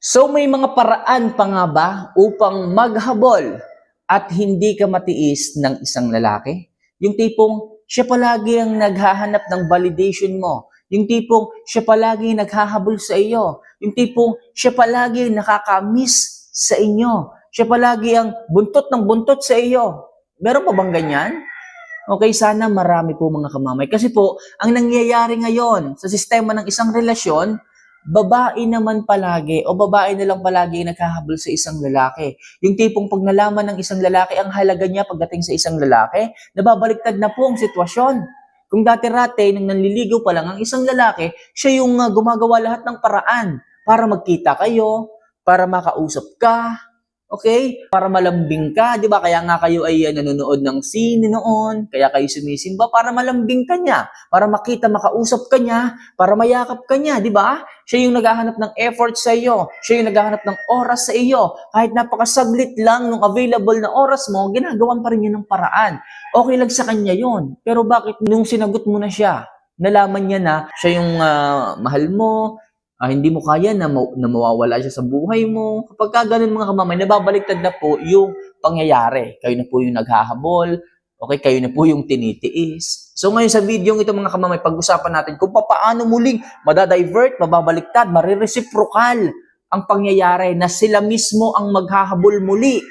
So may mga paraan pa nga ba upang maghabol at hindi ka matiis ng isang lalaki? Yung tipong siya palagi ang naghahanap ng validation mo. Yung tipong siya palagi naghahabol sa iyo. Yung tipong siya palagi nakakamiss sa inyo. Siya palagi ang buntot ng buntot sa iyo. Meron pa bang ganyan? Okay, sana marami po mga kamamay. Kasi po, ang nangyayari ngayon sa sistema ng isang relasyon, babae naman palagi o babae na lang palagi ang naghahabol sa isang lalaki. Yung tipong pag nalaman ng isang lalaki ang halaga niya pagdating sa isang lalaki, nababaliktad na po ang sitwasyon. Kung dati-rate, nang nanliligaw pa lang ang isang lalaki, siya yung uh, gumagawa lahat ng paraan para magkita kayo, para makausap ka, okay? Para malambing ka, di ba? Kaya nga kayo ay uh, nanonood ng sine noon, kaya kayo sumisimba para malambing ka niya, para makita, makausap ka niya, para mayakap ka niya, di ba? Siya yung naghahanap ng effort sa iyo, siya yung naghahanap ng oras sa iyo. Kahit napakasaglit lang nung available na oras mo, ginagawan pa rin yun ng paraan. Okay lang sa kanya yon. Pero bakit nung sinagot mo na siya, nalaman niya na siya yung ah, mahal mo, ah, hindi mo kaya na, ma- na mawawala siya sa buhay mo. Kapag ka ganun mga kamamay, nababaliktad na po yung pangyayari. Kayo na po yung naghahabol, okay, kayo na po yung tinitiis. So ngayon sa video ito mga kamamay, pag-usapan natin kung paano muling madadivert, mababaliktad, marireciprocal ang pangyayari na sila mismo ang maghahabol muli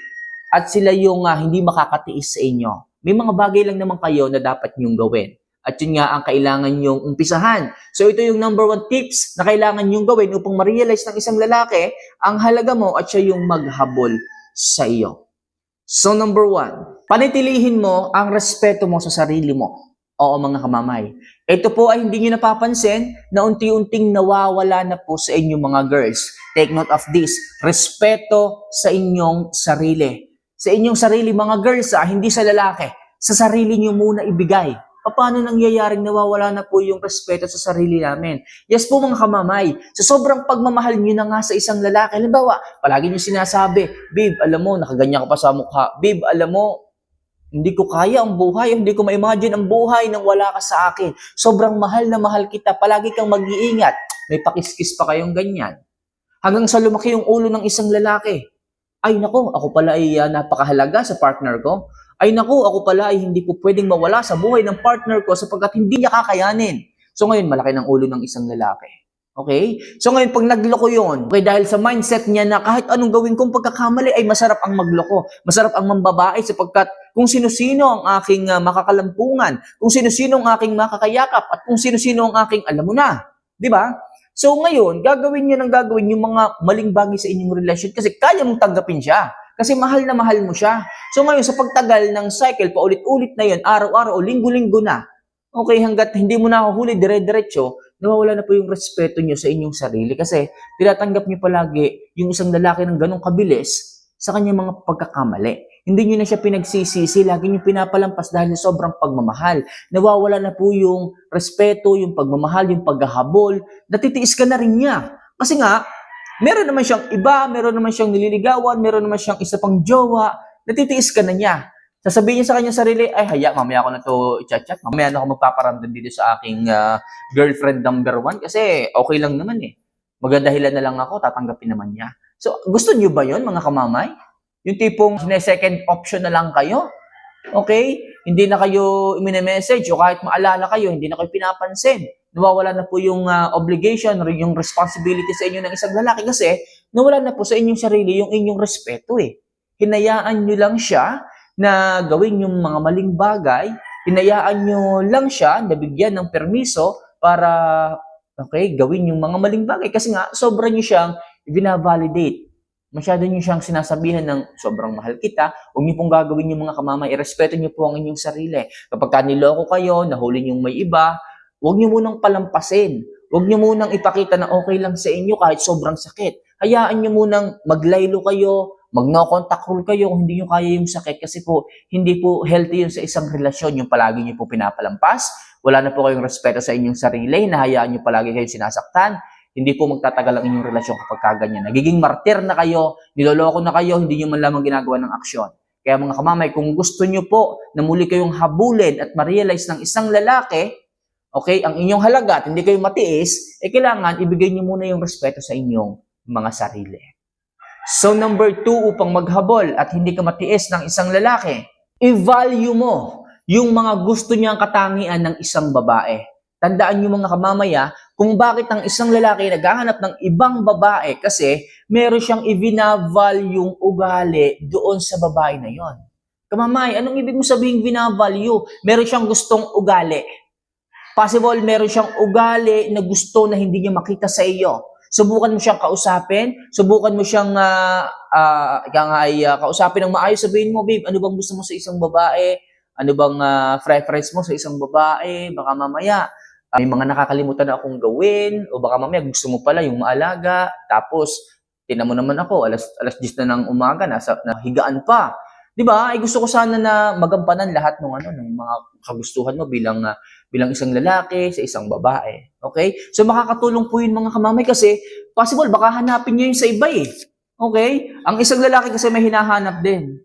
at sila yung ah, hindi makakatiis sa inyo. May mga bagay lang naman kayo na dapat niyong gawin. At yun nga ang kailangan niyong umpisahan. So ito yung number one tips na kailangan niyong gawin upang ma-realize ng isang lalaki ang halaga mo at siya yung maghabol sa iyo. So number one, panitilihin mo ang respeto mo sa sarili mo. Oo mga kamamay. Ito po ay hindi nyo napapansin na unti-unting nawawala na po sa inyong mga girls. Take note of this. Respeto sa inyong sarili. Sa inyong sarili mga girls, ah, hindi sa lalaki. Sa sarili nyo muna ibigay. Paano nangyayaring nawawala na po yung respeto sa sarili namin? Yes po mga kamamay, sa sobrang pagmamahal nyo na nga sa isang lalaki, halimbawa, palagi nyo sinasabi, Babe, alam mo, nakaganyan ka pa sa mukha. Babe, alam mo, hindi ko kaya ang buhay, hindi ko ma-imagine ang buhay nang wala ka sa akin. Sobrang mahal na mahal kita, palagi kang mag-iingat. May pakiskis pa kayong ganyan. Hanggang sa lumaki yung ulo ng isang lalaki. Ay nako, ako pala ay ah, napakahalaga sa partner ko. Ay nako, ako pala ay hindi po pwedeng mawala sa buhay ng partner ko sapagkat hindi niya kakayanin. So ngayon, malaki ng ulo ng isang lalaki. Okay? So ngayon, pag nagloko yun, okay, dahil sa mindset niya na kahit anong gawin kong pagkakamali ay masarap ang magloko, masarap ang mambabae sapagkat kung sino-sino ang aking ah, makakalampungan, kung sino-sino ang aking makakayakap, at kung sino-sino ang aking alam mo na. Di ba? So ngayon, gagawin niyo ng gagawin yung mga maling bagay sa inyong relasyon kasi kaya mong tanggapin siya. Kasi mahal na mahal mo siya. So ngayon, sa pagtagal ng cycle, paulit-ulit na yun, araw-araw o linggo-linggo na, okay, hanggat hindi mo nahuhuli dire-diretso, nawawala na po yung respeto niyo sa inyong sarili kasi tinatanggap niyo palagi yung isang lalaki ng ganong kabilis sa kanyang mga pagkakamali. Hindi niyo na siya pinagsisisi, lagi niyo pinapalampas dahil sa sobrang pagmamahal. Nawawala na po yung respeto, yung pagmamahal, yung paghahabol. Natitiis ka na rin niya. Kasi nga, meron naman siyang iba, meron naman siyang nililigawan, meron naman siyang isa pang jowa, natitiis ka na niya. Sasabihin niya sa kanyang sarili, ay haya, mamaya ko na to i-chat-chat. Mamaya na ako magpaparamdam dito sa aking ah, girlfriend number one kasi okay lang naman eh. Magadahilan na lang ako, tatanggapin naman niya. So, gusto niyo ba yon mga kamamay? Yung tipong second option na lang kayo? Okay? Hindi na kayo message o kahit maalala kayo, hindi na kayo pinapansin. Nawawala na po yung ah, obligation or yung responsibility sa inyo ng isang lalaki kasi nawala na po sa inyong sarili yung inyong respeto eh. Hinayaan nyo lang siya na gawin yung mga maling bagay, hinayaan nyo lang siya na bigyan ng permiso para okay, gawin yung mga maling bagay kasi nga sobra nyo siyang binavalidate. Masyado nyo siyang sinasabihan ng sobrang mahal kita, huwag nyo pong gagawin yung mga kamamay, irespeto nyo po ang inyong sarili. Kapag ka niloko kayo, nahuli nyo may iba, huwag nyo munang palampasin. Huwag nyo munang ipakita na okay lang sa inyo kahit sobrang sakit. Hayaan nyo munang maglaylo kayo, mag-no contact rule kayo kung hindi nyo kaya yung sakit kasi po hindi po healthy yun sa isang relasyon yung palagi nyo po pinapalampas. Wala na po kayong respeto sa inyong sarili, nahayaan nyo palagi kayong sinasaktan. Hindi po magtatagal ang inyong relasyon kapag kaganyan. Nagiging martir na kayo, niloloko na kayo, hindi nyo man lamang ginagawa ng aksyon. Kaya mga kamamay, kung gusto nyo po na muli kayong habulin at ma-realize ng isang lalaki, okay, ang inyong halaga at hindi kayo matiis, eh kailangan ibigay nyo muna yung respeto sa inyong mga sarili. So number two, upang maghabol at hindi ka matiis ng isang lalaki, i-value mo yung mga gusto niyang katangian ng isang babae. Tandaan niyo mga kamamaya kung bakit ang isang lalaki naghahanap ng ibang babae kasi meron siyang i-value ugali doon sa babae na yon. Kamamay, anong ibig mo sabihin binavalue? Meron siyang gustong ugali. Possible meron siyang ugali na gusto na hindi niya makita sa iyo. Subukan mo siyang kausapin, subukan mo siyang uh, uh, ay, uh, kausapin ng maayos, sabihin mo, babe, ano bang gusto mo sa isang babae? Ano bang uh, preference mo sa isang babae? Baka mamaya, uh, may mga nakakalimutan na akong gawin, o baka mamaya gusto mo pala yung maalaga, tapos, tinan mo naman ako, alas, alas 10 na ng umaga, nasa, nahigaan pa. Di ba? Ay gusto ko sana na magampanan lahat ng ano ng mga kagustuhan mo bilang uh, bilang isang lalaki sa isang babae. Okay? So makakatulong po 'yun mga kamamay kasi possible baka hanapin niyo 'yun sa iba eh. Okay? Ang isang lalaki kasi may hinahanap din.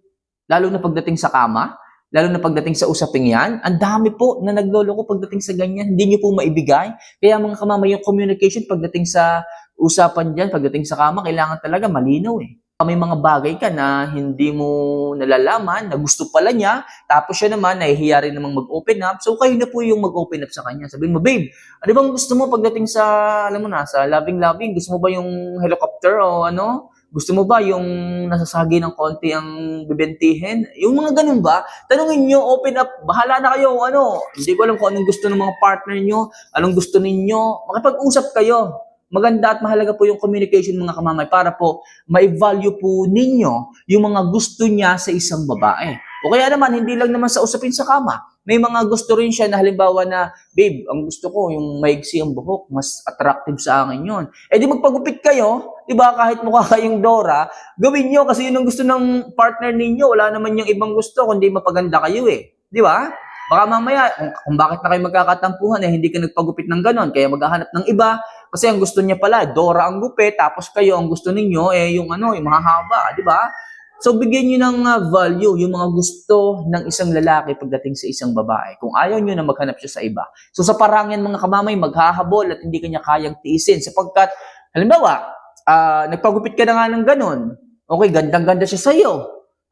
Lalo na pagdating sa kama, lalo na pagdating sa usaping yan, ang dami po na nagloloko pagdating sa ganyan, hindi niyo po maibigay. Kaya mga kamamay, yung communication pagdating sa usapan diyan, pagdating sa kama, kailangan talaga malinaw eh may mga bagay ka na hindi mo nalalaman, na gusto pala niya, tapos siya naman, nahihiya rin namang mag-open up, so kayo na po yung mag-open up sa kanya. Sabihin mo, babe, ano bang gusto mo pagdating sa, alam mo na, sa loving-loving, gusto mo ba yung helicopter o ano? Gusto mo ba yung nasasagi ng konti ang bibentihin? Yung mga ganun ba? Tanungin nyo, open up, bahala na kayo, ano? Hindi ko alam kung anong gusto ng mga partner nyo, anong gusto ninyo. Makipag-usap kayo maganda at mahalaga po yung communication mga kamamay para po ma-value po ninyo yung mga gusto niya sa isang babae. O kaya naman, hindi lang naman sa usapin sa kama. May mga gusto rin siya na halimbawa na, babe, ang gusto ko yung maigsi ang buhok, mas attractive sa akin yon. Eh di magpagupit kayo, di ba, kahit mukha kayong Dora, gawin nyo kasi yun ang gusto ng partner ninyo. Wala naman yung ibang gusto, kundi mapaganda kayo eh. Di ba? Baka mamaya, kung, kung bakit na kayo magkakatampuhan, eh, hindi ka nagpagupit ng ganon, kaya maghahanap ng iba, kasi ang gusto niya pala, Dora ang gupit, tapos kayo, ang gusto ninyo, eh, yung ano, yung mahahaba, di ba? So, bigyan niyo ng uh, value, yung mga gusto ng isang lalaki pagdating sa isang babae. Kung ayaw niyo na maghanap siya sa iba. So, sa parangyan mga kamamay, maghahabol at hindi kanya kayang tiisin. Sapagkat, halimbawa, uh, nagpagupit ka na nga ng ganon, okay, gandang-ganda siya sa'yo.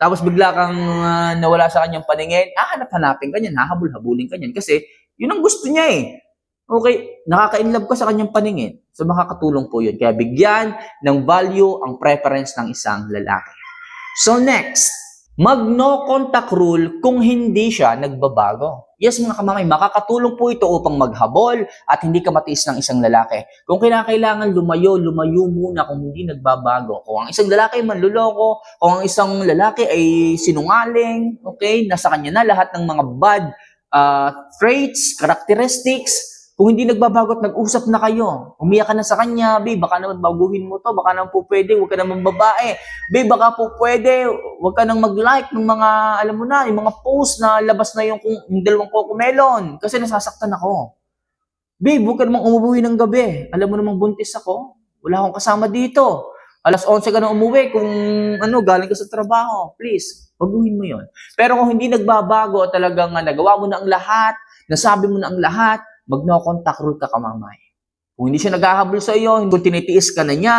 Tapos bigla kang uh, nawala sa kanyang paningin, hahanap-hanapin ka niyan, hahabol-habulin ka niyan. Kasi yun ang gusto niya eh. Okay, nakaka-inlove ka sa kanyang paningin. So makakatulong po yun. Kaya bigyan ng value ang preference ng isang lalaki. So next, mag no contact rule kung hindi siya nagbabago. Yes mga kamamay, makakatulong po ito upang maghabol at hindi ka matiis ng isang lalaki. Kung kinakailangan lumayo, lumayo muna kung hindi nagbabago. Kung ang isang lalaki ay manluloko, kung ang isang lalaki ay sinungaling, okay, nasa kanya na lahat ng mga bad uh, traits, characteristics, kung hindi nagbabago at nag-usap na kayo, umiyak ka na sa kanya, babe, baka naman baguhin mo to, baka naman po pwede, huwag ka naman babae. Babe, baka po pwede, huwag ka nang mag-like ng mga, alam mo na, yung mga post na labas na yung, yung dalawang cocomelon, kasi nasasaktan ako. Babe, huwag ka namang umuwi ng gabi. Alam mo namang buntis ako. Wala akong kasama dito. Alas 11 ka na umuwi kung ano, galing ka sa trabaho. Please, baguhin mo yon. Pero kung hindi nagbabago, talagang uh, nagawa mo na ang lahat, nasabi mo na ang lahat, mag no contact rule ka kamamay. Kung hindi siya naghahabol sa iyo, kung tinitiis ka na niya,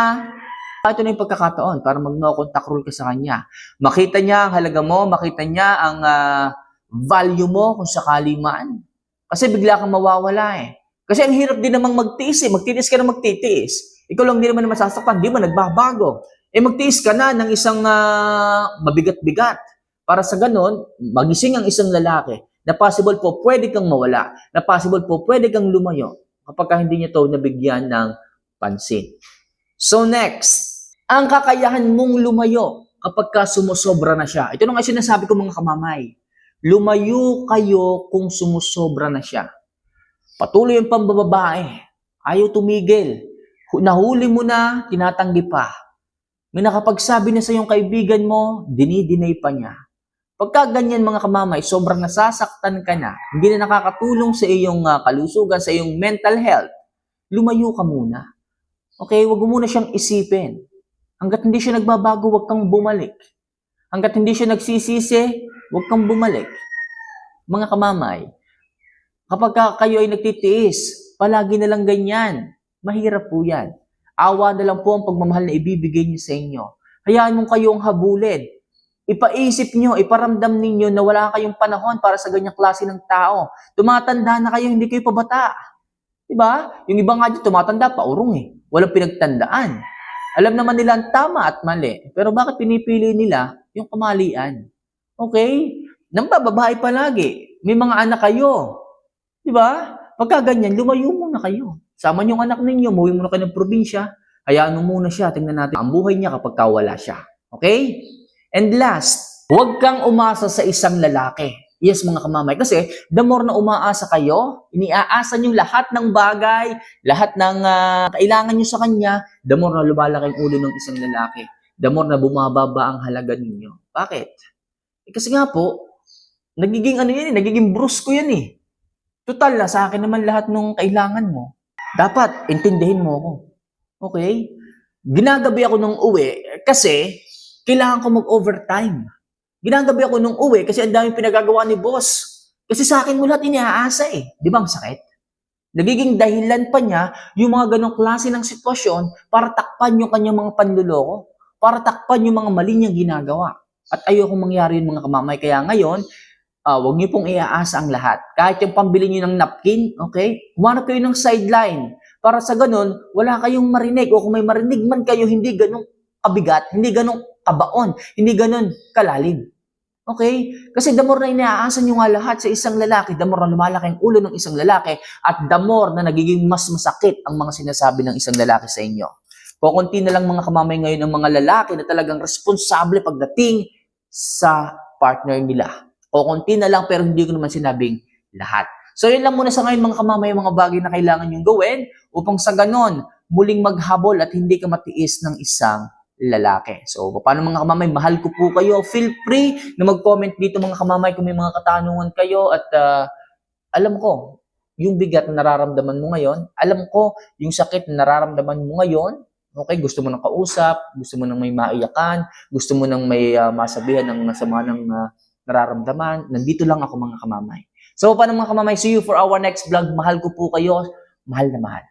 ito na yung pagkakataon para mag no contact rule ka sa kanya. Makita niya ang halaga mo, makita niya ang uh, value mo kung sakali man. Kasi bigla kang mawawala eh. Kasi ang hirap din namang magtiis eh. Magtitiis ka na magtitiis. Ikaw lang din naman na masasaktan, di mo nagbabago. Eh magtiis ka na ng isang uh, mabigat-bigat. Para sa ganon, magising ang isang lalaki na possible po pwede kang mawala, na possible po pwede kang lumayo kapag hindi niya to nabigyan ng pansin. So next, ang kakayahan mong lumayo kapag ka sumusobra na siya. Ito na nga sinasabi ko mga kamamay. Lumayo kayo kung sumusobra na siya. Patuloy ang pambababae. Ayaw tumigil. Nahuli mo na, tinatanggi pa. May nakapagsabi na sa iyong kaibigan mo, dinidinay pa niya. Pagka ganyan mga kamamay, sobrang nasasaktan ka na, hindi na nakakatulong sa iyong uh, kalusugan, sa iyong mental health, lumayo ka muna. Okay, wag mo muna siyang isipin. Hanggat hindi siya nagbabago, wag kang bumalik. Hanggat hindi siya nagsisisi, wag kang bumalik. Mga kamamay, kapag kayo ay nagtitiis, palagi na lang ganyan, mahirap po yan. Awa na lang po ang pagmamahal na ibibigay niyo sa inyo. Hayaan mong kayong habulin. Ipaisip nyo, iparamdam ninyo na wala kayong panahon para sa ganyang klase ng tao. Tumatanda na kayo, hindi kayo pabata. Diba? Yung iba nga dyan, tumatanda, paurong eh. Walang pinagtandaan. Alam naman nila ang tama at mali. Pero bakit pinipili nila yung kamalian? Okay? Nang bababae palagi. May mga anak kayo. Diba? Pagka ganyan, lumayo muna kayo. Sama yung anak ninyo, muwi muna kayo ng probinsya. Hayaan mo muna siya. Tingnan natin ang buhay niya kapag wala siya. Okay? And last, huwag kang umasa sa isang lalaki. Yes, mga kamamay. Kasi the more na umaasa kayo, iniaasa niyo lahat ng bagay, lahat ng ah, kailangan niyo sa kanya, the more na lumalaki ang ulo ng isang lalaki. The more na bumababa ang halaga ninyo. Bakit? Eh, kasi nga po, nagiging ano yan eh, nagiging brusko yan eh. Total na sa akin naman lahat ng kailangan mo. Dapat, intindihin mo ako. Okay? Ginagabi ako nung uwi kasi kailangan ko mag-overtime. Ginagabi ako nung uwi kasi ang daming pinagagawa ni boss. Kasi sa akin mo lahat iniaasa eh. Di ba ang sakit? Nagiging dahilan pa niya yung mga ganong klase ng sitwasyon para takpan yung kanyang mga panluloko. Para takpan yung mga mali niyang ginagawa. At ayokong mangyari yun mga kamamay. Kaya ngayon, ah wag niyo pong iaasa ang lahat. Kahit yung pambili niyo ng napkin, okay? Humanap kayo ng sideline. Para sa ganun, wala kayong marinig. O kung may marinig man kayo, hindi ganong kabigat, hindi ganong kabaon, hindi ganon kalalim. Okay? Kasi the more na inaasa nyo nga lahat sa isang lalaki, the more na lumalaki ang ulo ng isang lalaki, at the more na nagiging mas masakit ang mga sinasabi ng isang lalaki sa inyo. Kukunti na lang mga kamamay ngayon ng mga lalaki na talagang responsable pagdating sa partner nila. Kukunti na lang pero hindi ko naman sinabing lahat. So yun lang muna sa ngayon mga kamamay, mga bagay na kailangan yung gawin upang sa ganon, muling maghabol at hindi ka matiis ng isang lalaki. So, paano mga kamamay, mahal ko po kayo. Feel free na mag-comment dito mga kamamay kung may mga katanungan kayo at ah, alam ko, yung bigat na nararamdaman mo ngayon, alam ko yung sakit na nararamdaman mo ngayon, okay, gusto mo nang kausap, gusto mo nang may maiyakan, gusto mo nang may ah, masabihan ng masama ng ah, nararamdaman, nandito lang ako mga kamamay. So, paano mga kamamay, see you for our next vlog. Mahal ko po kayo. Mahal na mahal.